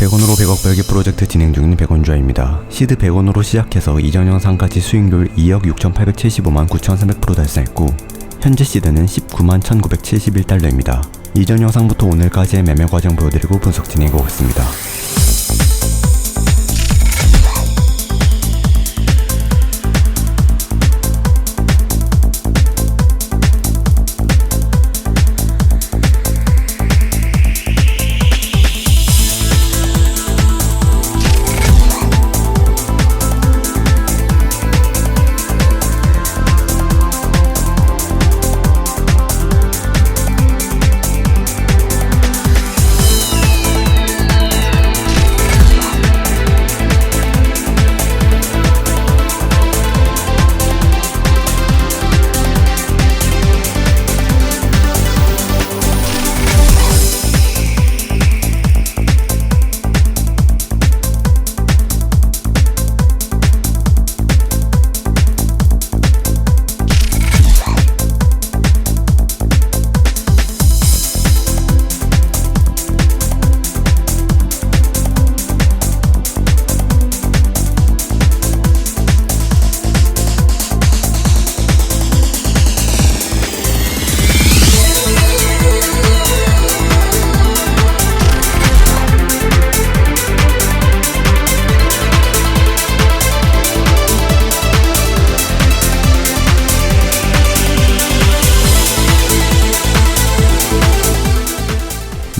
100원으로 100억 벌기 프로젝트 진행 중인 백원주아입니다. 시드 100원으로 시작해서 이전 영상까지 수익률 2억 6,875만 9,300% 달성했고 현재 시드는 19만 1,971달러입니다. 이전 영상부터 오늘까지의 매매 과정 보여드리고 분석 진행해 보겠습니다.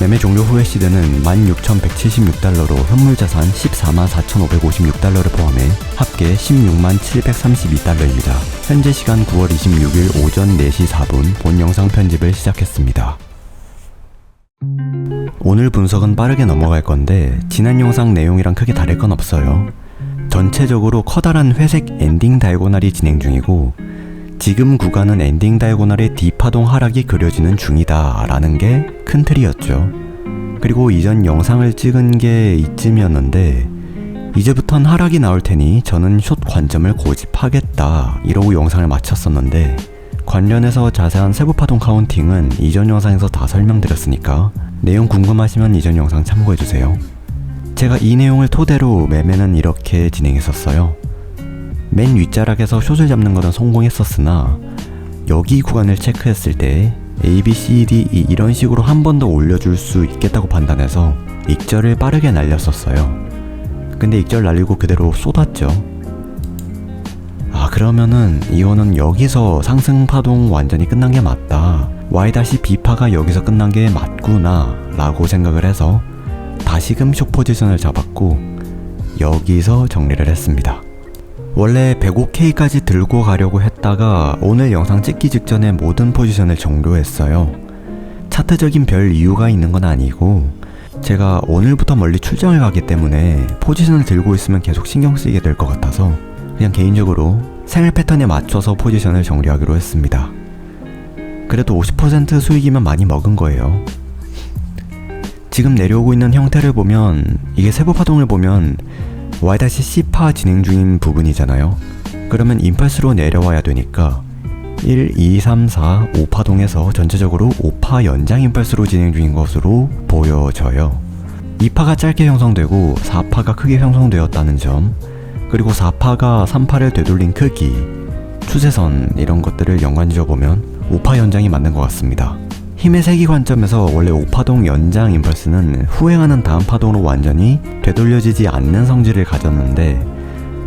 매매 종료 후의 시드는 16,176달러로 현물 자산 14만 4,556달러를 포함해 합계 16만 732달러입니다. 현재 시간 9월 26일 오전 4시 4분 본 영상 편집을 시작했습니다. 오늘 분석은 빠르게 넘어갈 건데 지난 영상 내용이랑 크게 다를 건 없어요. 전체적으로 커다란 회색 엔딩 다이고날이 진행 중이고 지금 구간은 엔딩 다이고날의 D파동 하락이 그려지는 중이다 라는 게 큰 틀이었죠. 그리고 이전 영상을 찍은 게 이쯤이었는데 이제부턴 하락이 나올 테니 저는 숏 관점을 고집하겠다 이러고 영상을 마쳤었는데 관련해서 자세한 세부 파동 카운팅은 이전 영상에서 다 설명드렸으니까 내용 궁금하시면 이전 영상 참고해주세요. 제가 이 내용을 토대로 매매는 이렇게 진행했었어요. 맨 윗자락에서 숏을 잡는 것은 성공했었으나 여기 구간을 체크했을 때 A, B, C, D, E 이런 식으로 한 번 더 올려줄 수 있겠다고 판단해서 익절을 빠르게 날렸었어요. 근데 익절 날리고 그대로 쏟았죠. 아 그러면은 이거는 여기서 상승 파동 완전히 끝난 게 맞다. Y-B파가 여기서 끝난 게 맞구나 라고 생각을 해서 다시금 숏 포지션을 잡았고 여기서 정리를 했습니다. 원래 105K까지 들고 가려고 했다가 오늘 영상 찍기 직전에 모든 포지션을 종료했어요. 차트적인 별 이유가 있는 건 아니고 제가 오늘부터 멀리 출장을 가기 때문에 포지션을 들고 있으면 계속 신경 쓰이게 될 것 같아서 그냥 개인적으로 생활 패턴에 맞춰서 포지션을 정리하기로 했습니다. 그래도 50% 수익이면 많이 먹은 거예요. 지금 내려오고 있는 형태를 보면 이게 세부 파동을 보면 Y-C파 진행 중인 부분이잖아요. 그러면 임펄스로 내려와야 되니까 1, 2, 3, 4, 5파동에서 전체적으로 5파 연장 임펄스로 진행 중인 것으로 보여져요. 2파가 짧게 형성되고 4파가 크게 형성되었다는 점, 그리고 4파가 3파를 되돌린 크기, 추세선 이런 것들을 연관 지어 보면 5파 연장이 맞는 것 같습니다. 힘의 세기 관점에서 원래 5파동 연장 임펄스는 후행하는 다음 파동으로 완전히 되돌려지지 않는 성질을 가졌는데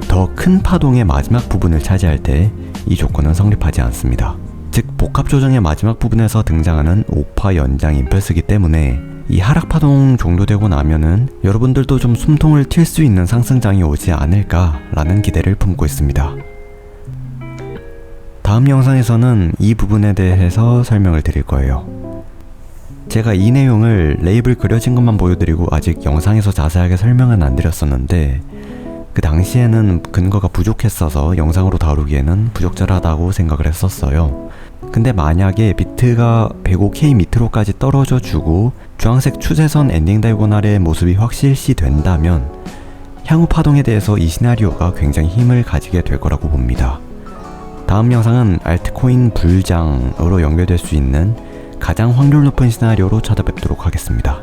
더 큰 파동의 마지막 부분을 차지할 때 이 조건은 성립하지 않습니다. 즉 복합 조정의 마지막 부분에서 등장하는 5파 연장 임펄스기 때문에 이 하락 파동 종료되고 나면은 여러분들도 좀 숨통을 튈 수 있는 상승장이 오지 않을까라는 기대를 품고 있습니다. 다음 영상에서는 이 부분에 대해서 설명을 드릴 거예요. 제가 이 내용을 레이블 그려진 것만 보여드리고 아직 영상에서 자세하게 설명은 안 드렸었는데 그 당시에는 근거가 부족했어서 영상으로 다루기에는 부적절하다고 생각을 했었어요. 근데 만약에 비트가 105K 밑으로까지 떨어져 주고 주황색 추세선 엔딩 다이고날의 모습이 확실시 된다면 향후 파동에 대해서 이 시나리오가 굉장히 힘을 가지게 될 거라고 봅니다. 다음 영상은 알트코인 불장으로 연결될 수 있는 가장 확률 높은 시나리오로 찾아뵙도록 하겠습니다.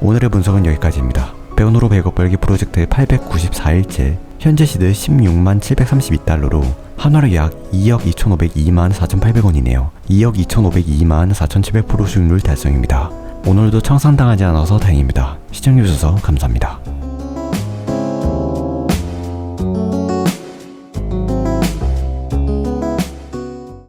오늘의 분석은 여기까지입니다. 100원으로 100억 벌기 프로젝트 894일째 현재 시드 16만 732달러로 한화로 약 2억 2,502만 4,800원이네요. 2억 2,502만 4,700% 수익률 달성입니다. 오늘도 청산당하지 않아서 다행입니다. 시청해주셔서 감사합니다.